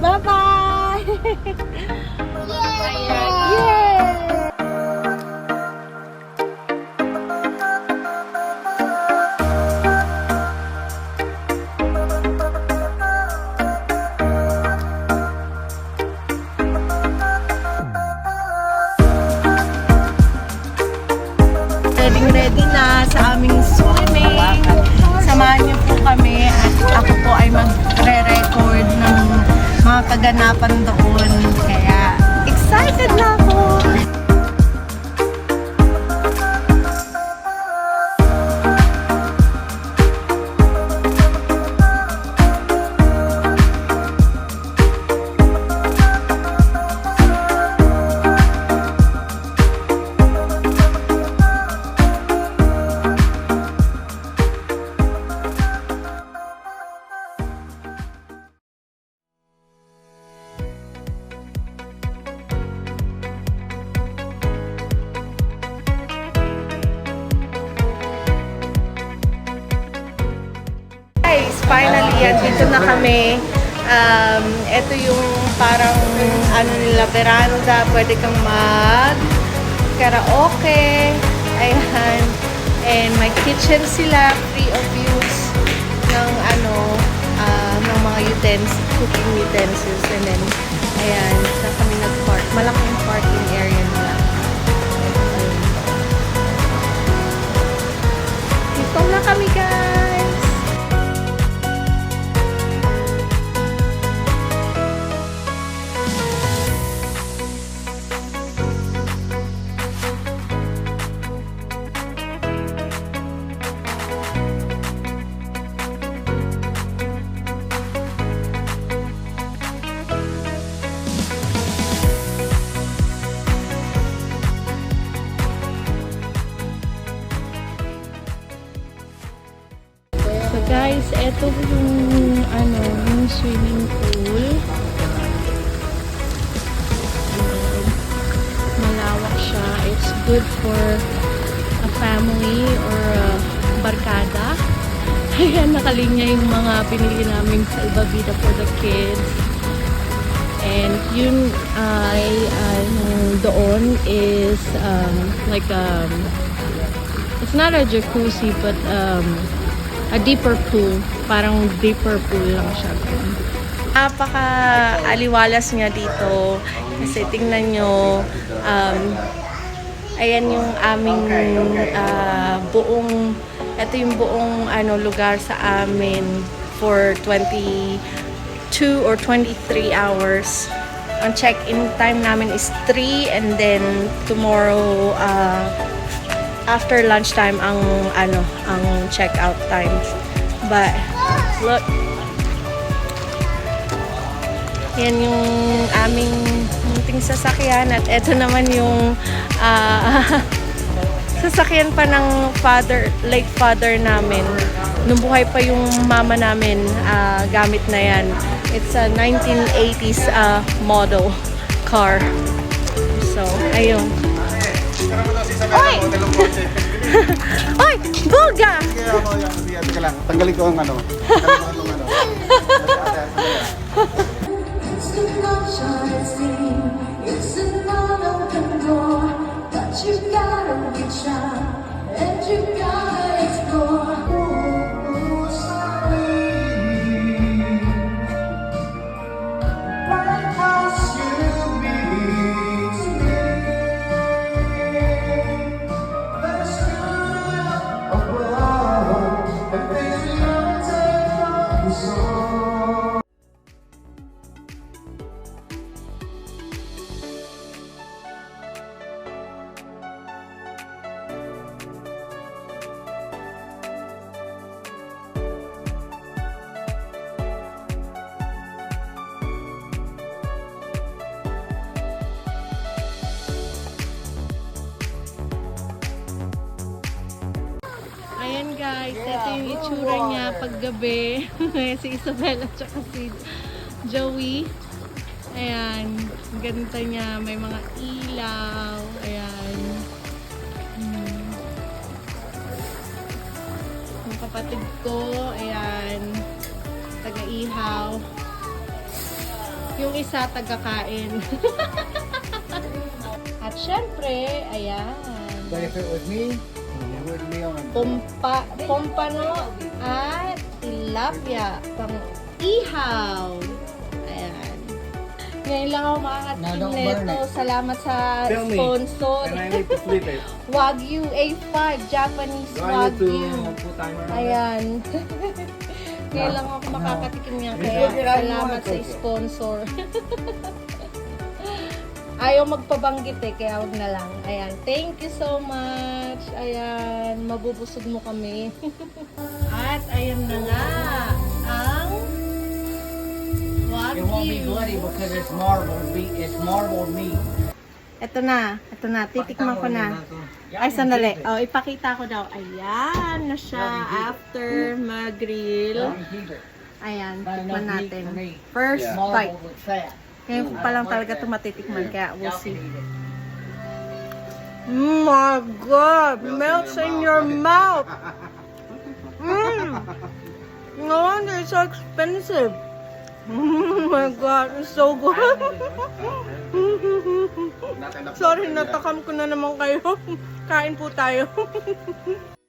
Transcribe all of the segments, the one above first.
Bye-bye! Yay! Ready na sa aming swimming. Samahan niyo po kami at ako po ay ng mga kaganapan doon. Kaya excited na dito na kami. Um, ito yung parang ano nila, veranda. Pwede kang mag karaoke. Ayan. And may kitchen sila, free of use ng ano, ah, ng mga utensils, cooking utensils. And then, ayan, na kami nag-park. Malaking parking area nila. Dito na kami, guys! Nakalinya yung mga pinili naming salbabida for the kids. And yun ay, ay doon is um, like um, it's not a jacuzzi but um, a deeper pool. Parang deeper pool lang siya. Napaka aliwalas niya dito. Kasi tingnan nyo, um, ayan yung aming ah, buong, ito yung buong ano, lugar sa amin for 22 or 23 hours. Ang check-in time namin is 3 and then tomorrow uh, after lunchtime ang ano ang check-out time. But look. Yan yung aming munting sasakyan at eto naman yung ah, sasakyan pa ng father, late father namin. Nung buhay pa yung mama namin, ah, gamit na yan. It's a 1980s ah, model car. So, ayun. Oy! Oy! Lang. Tanggalin ko ang ano. Tanggalin ko ang ano. you gotta reach out. And you gotta itsura niya paggabi. si Isabella at saka si Joey. Ayan, ganito niya. May mga ilaw. Ayan. Hmm. Yung kapatid ko, ayan, taga-ihaw. Yung isa tagakain. At syempre, ayan. It was me, Pompa, pompano at tilapia pang ihaw. Ayan. Ngayon lang ako burn nito. it. Salamat sa Tell me. sponsor. I need to flip it. Wagyu A5, Japanese Do I need to Wagyu. put timer on it? Ayan. Ngayon lang ako makakatikim niyan. It's Kaya salamat sa it. sponsor. Ayaw magpabanggit eh, kaya wag na lang. Ayan. Thank you so much. Ayan. Mabubusog mo kami. At ayan na nga. Ang It won't be Wagyu. bloody because it's marbled meat. It's marbled meat. Ito na. Ito na. Titikman ko na. Ay, sandali. Oh, ipakita ko daw. Ayan na siya after mag-grill. Ayan, tikman natin. First bite. Ngayon ko pa lang talaga ito matitikman, kaya we'll see. Mm, my God! Melts in your mouth! Mmm! No wonder it's so expensive. Oh my God, it's so good. Sorry, natakam ko na naman kayo. Kain po tayo.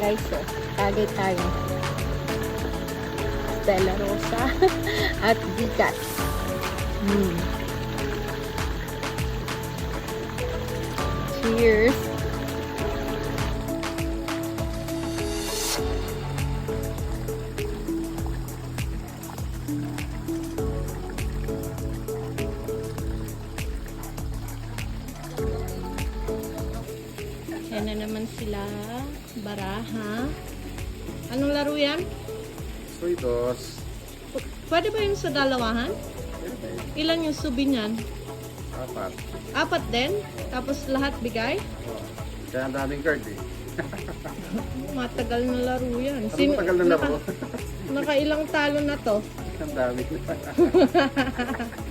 Guys, oh, tagay tayo. Stella Rosa at Bigat. Mm. Cheers! Yan na naman sila. Baraha. Anong laro yan? Suitos. P- Pwede ba yun sa dalawahan? Ilan yung subi niyan? Apat. Apat din? Tapos lahat bigay? Kaya ang daming card eh. Matagal na laro yan. Ano matagal na laro? Naka, nakailang talo na to. ang dami.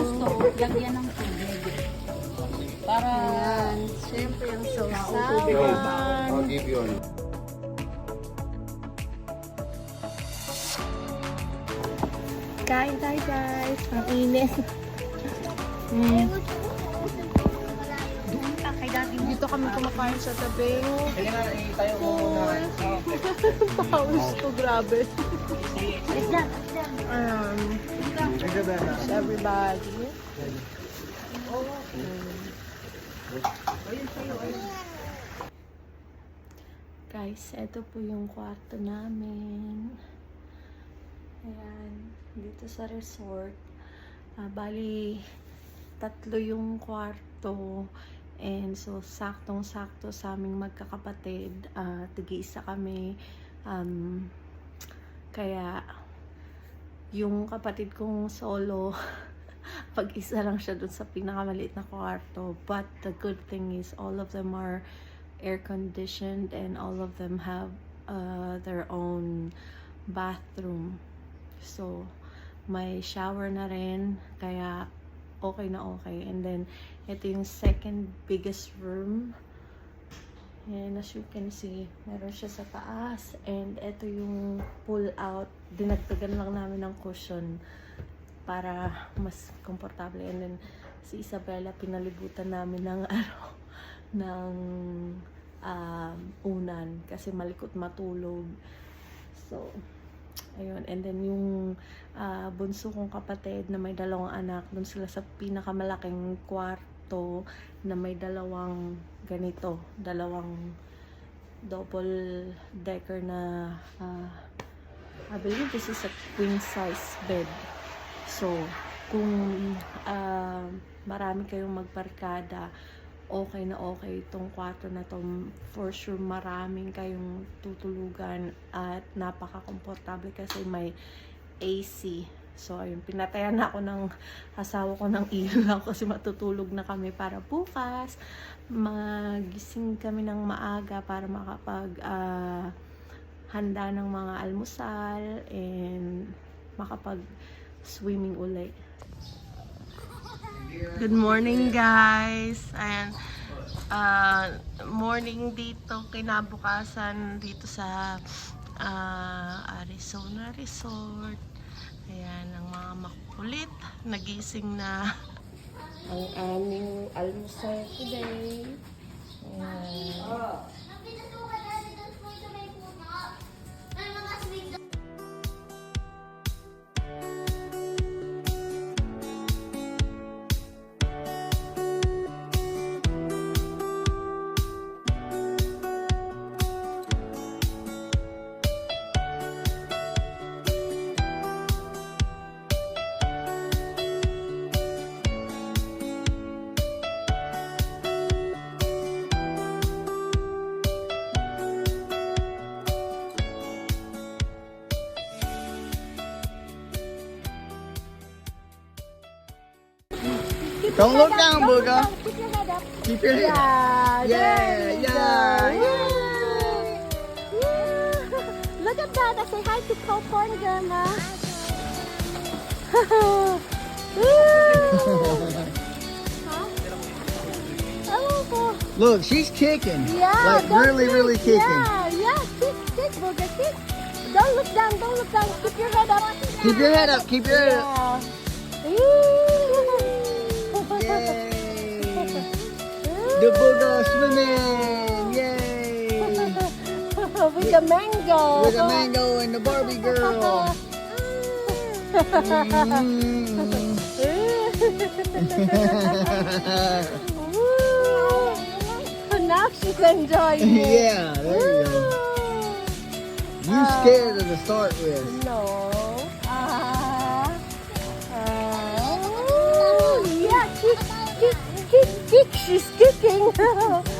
pag naubos to, lagyan ng tubig. Para Ayan. Siyempre ang I'll sausawan. give you one. Kain tayo guys. Ang init. Mm. Dito kami kumakain sa mo muna. Pawis ko, grabe. isda, na. everybody. Guys, ito po yung kwarto namin. Ayan, dito sa resort. Ah, bali, tatlo yung kwarto. And so, saktong-sakto sa aming magkakapatid. Ah, tig-isa kami. Um, kaya, yung kapatid kong solo, pag-isa lang siya dun sa pinakamaliit na kwarto. But the good thing is, all of them are air conditioned and all of them have uh, their own bathroom. So, may shower na rin, kaya okay na okay. And then, ito yung second biggest room. And as you can see, meron siya sa taas. And ito yung pull out. Dinagdagan lang namin ng cushion para mas komportable. And then, si Isabella, pinalibutan namin ng ano, ng um, unan kasi malikot matulog. So, ayun. And then yung ah, bunso kong kapatid na may dalawang anak, dun sila sa pinakamalaking kwarto na may dalawang ganito, dalawang double decker na ah, I believe this is a queen size bed. So, kung ah, marami kayong magbarkada, okay na okay itong kwarto na to. For sure, maraming kayong tutulugan at napaka-komportable kasi may AC. So, ayun, pinatayan na ako ng asawa ko ng ilaw kasi matutulog na kami para bukas. Magising kami ng maaga para makapag ah, handa ng mga almusal and makapag swimming uli. Good morning guys. Ayan. Uh, morning dito kinabukasan dito sa ah, Arizona Resort. Ayan, ang mga makukulit. Nagising na ang aming almusal today. Ayan. Don't look down, Booga. Keep your head up. Keep your head. Yeah, Yeah, yeah, go. Yeah. Look at that. I say hi to Popcorn Grandma. Hello, Po. Look, she's kicking. Yeah, Like don't really, kick. really kicking. Yeah, yeah, kick, kick, Booger, kick. Don't look down, don't look down. Keep your head up. Keep your head up. Keep your head up. Yeah. The booger swimming. Yay. With the mango. With a mango and the Barbie girl. Mm. Now she's enjoying it. yeah, there you go. You scared her to start with. No. she's kicking. She's kicking.